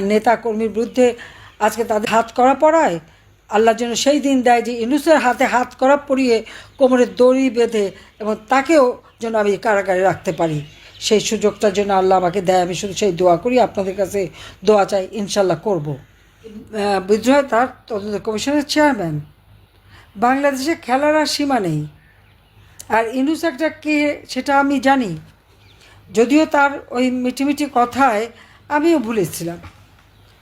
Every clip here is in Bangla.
নেতা কর্মীর বিরুদ্ধে আজকে তাদের হাত করা পড়ায় আল্লাহ যেন সেই দিন দেয় যে ইনুসের হাতে হাত করা পরিয়ে কোমরে দড়ি বেঁধে এবং তাকেও যেন আমি কারাগারে রাখতে পারি। সেই সুযোগটার জন্য আল্লাহ আমাকে দেয়। আমি শুধু সেই দোয়া করি। আপনাদের কাছে দোয়া চাই ইনশাল্লাহ করব। বিদ্রোহ তার তদন্ত কমিশনের চেয়ারম্যান। বাংলাদেশে খেলার আর সীমা নেই। আর ইনুস একটা কে সেটা আমি জানি। যদিও তার ওই মিটিমিটি কথায় আমিও ভুলেছিলাম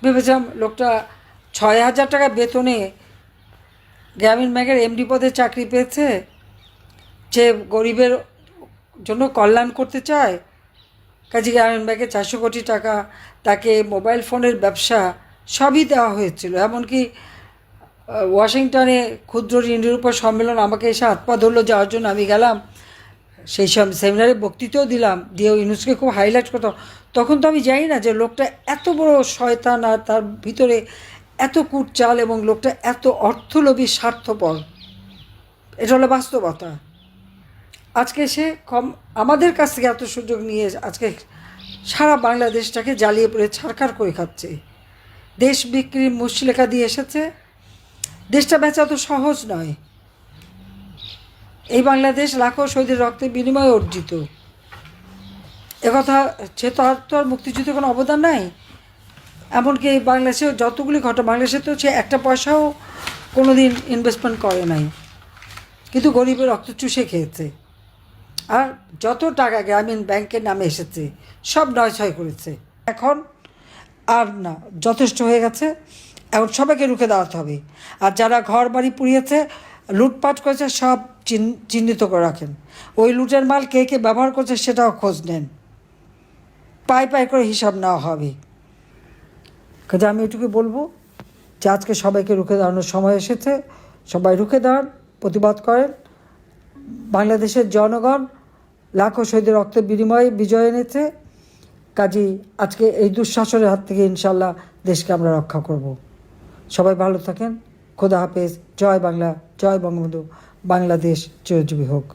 ভেবেছিলাম লোকটা ছয় হাজার টাকা বেতনে গ্রামীণ ব্যাংকের এমডি পদে চাকরি পেয়েছে, যে গরিবের জন্য কল্যাণ করতে চায়, কাজে গ্রামীণ ব্যাংকে চারশো কোটি টাকা তাকে মোবাইল ফোনের ব্যবসা সবই দেওয়া হয়েছিল। এমনকি ওয়াশিংটনে ক্ষুদ্র ঋণের উপর সম্মেলন আমাকে এসে হাত পা ধরলো, যাওয়ার জন্য আমি গেলাম। সেই সব সেমিনারে বক্তৃতাও দিলাম, দিয়ে ওই ইউনুসকে খুব হাইলাইট করতাম তখন তো আমি জানি না যে লোকটা এত বড় শয়তান আর তার ভিতরে এত কুট চাল এবং লোকটা এত অর্থলোভী, স্বার্থপর। এটা হলো বাস্তবতা। আজকে সে কম, আমাদের কাছ থেকে এত সুযোগ নিয়ে আজকে সারা বাংলাদেশটাকে জ্বালিয়ে পড়ে ছারখার করে খাচ্ছে। দেশ বিক্রির মুশলেখা দিয়ে এসেছে। দেশটা বেচা তো সহজ নয়। এই বাংলাদেশ লাখো শহীদের রক্তের বিনিময়ে অর্জিত। একথা সে তো আর তো আর মুক্তিযুদ্ধে কোনো অবদান নাই। এমনকি এই বাংলাদেশে যতগুলি ঘটনা, বাংলাদেশে তো সে একটা পয়সাও কোনো দিন ইনভেস্টমেন্ট করে নাই। কিন্তু গরিবের রক্ত চুষে খেয়েছে। আর যত টাকা গ্রামীণ ব্যাংকের নামে এসেছে, সব নয় ছয় করেছে। এখন আর না, যথেষ্ট হয়ে গেছে। এখন সবাইকে রুখে দাঁড়াতে হবে। আর যারা ঘর বাড়ি পুড়িয়েছে লুটপাট করেছে, সব চিহ্ন- চিহ্নিত করে রাখেন। ওই লুটের মাল কে কে ব্যবহার করছে সেটাও খোঁজ নেন। পাই পাই করে হিসাব নেওয়া হবে। কাজে আমি এটুকু বলব যে আজকে সবাইকে রুখে দাঁড়ানোর সময় এসেছে। সবাই রুখে দাঁড়ান, প্রতিবাদ করেন। বাংলাদেশের জনগণ লাখো শহীদের রক্তের বিনিময়ে বিজয় এনেছে। কাজী আজকে এই দুঃশাসনের হাত থেকে ইনশাল্লাহ দেশকে আমরা রক্ষা করব। সবাই ভালো থাকেন। খোদা হাফেজ জয় বাংলা জয় বঙ্গবন্ধু বাংলাদেশ চিরজীবী হোক।